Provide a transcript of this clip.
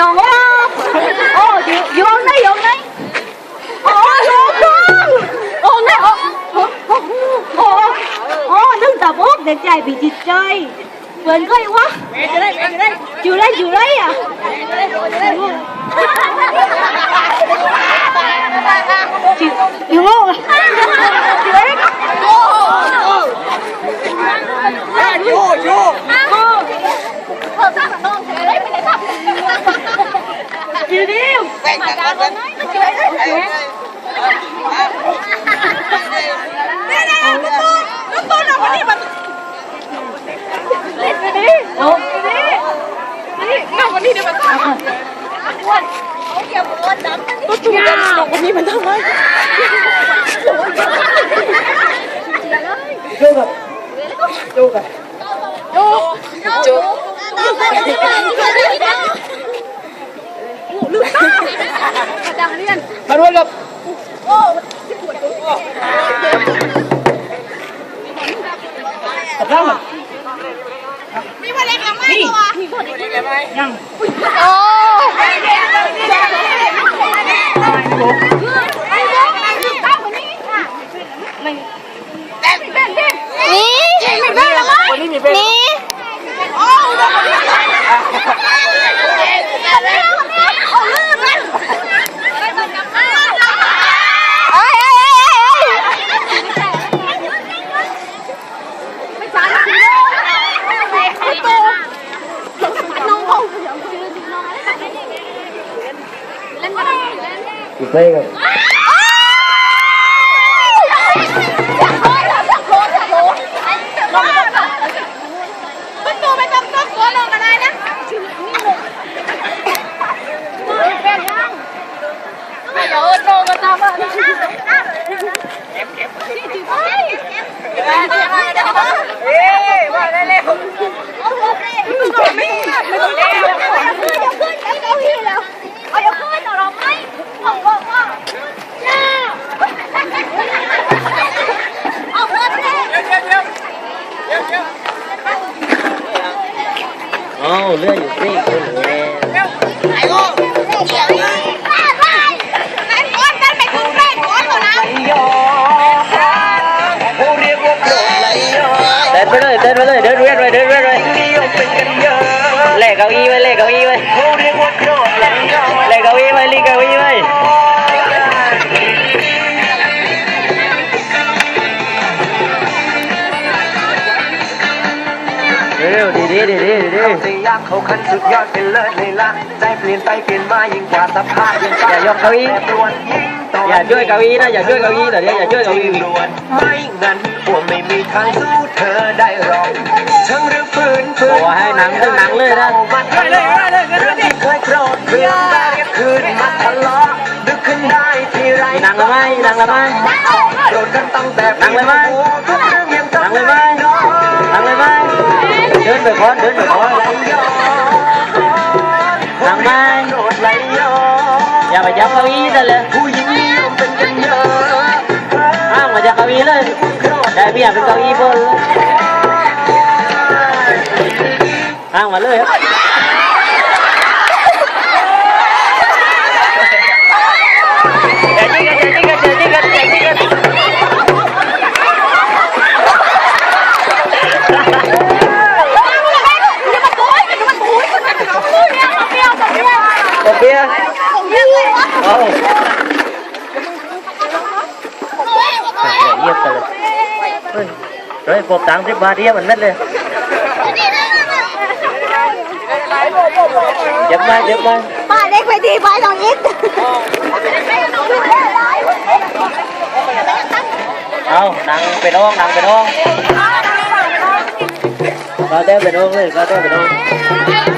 น้องอ๋อโอ้อยู่อยู่ห้องไหนอยู่ห้องไหนอ๋ออยู่ห้องห้องไหนอ๋ออ๋ออ๋ออ๋อนึกแต่บอกเด็กใจ bị จิตใจเหมือนก็วะอยู่ไรอยู่ไรอะอยู่อยู่ห้องอยู่ไร อยู่อยู่ อยู่ดิ แบ่งกันกัน โอ้นี่นี่วันนี้เดี๋ยวมาตั้งก็ถูกกันสองวันนี้มันทำไมอยู่กับอยู่กั บมาด้วยกับกับเรามีมาเล็กยังไงยัง โอ้ วันนี้มีเป็น อีกไปกับคุณดูไปตรงๆตัวลงมาได้นะเดี๋ยวโตมาตามมา เอ้ยว่าได้แล้ว อ๋อเลื่อนอยู่สิคุณแม่ไอ้โง่ยอผู้เรียกว่าโปรดไห เร็วดีดีดีดีดีเขาสยามเขาคันสุดยอดเป็นเลิศเลยละใจเปลี่ยนไปเปลี่ยนมายิ่งกว่าสภาพยิ่งอย่ายกเก้าอี้อย่าช่วยเก้าอี้นะอย่าช่วยเก้าอี้แต่เดี๋ยวอย่าช่วยเก้าอี้ไม่งั้นพวกไม่มีทางสู้เธอได้หรอกทั้งหรือฝืนฝืนโอ้ให้หนังทั้งหนังเลยนะได้เลยได้เลยเรื่องที่เคยโกรธเพื่อนมาเรียกคืนมาทะเลาะดึกขึ้นได้ทีไรหนังละไหมหนังละไหมโดนกันตั้งแต่หนังลยไหม มโดนไหลย้อนอย่าไปจับเก้าอี้นั่นเลยผู้หญิงนิยมเป็นกันเยอะห้ามมาจับเก้าอี้เลยได้เบี้ยเป็นเก้าอี้บนเลยห้างมาเลยครับ เฮ้ยปบตังค์สิบบาทเยียบมันเม็ดเลยเจ็บไหมเจ็บไหมป้าเล็กไปดีไปลองยิดเอาหนังไปน้องหนังไปน้องก็เต้ไปน้องเลยก็เต้ไปน้อง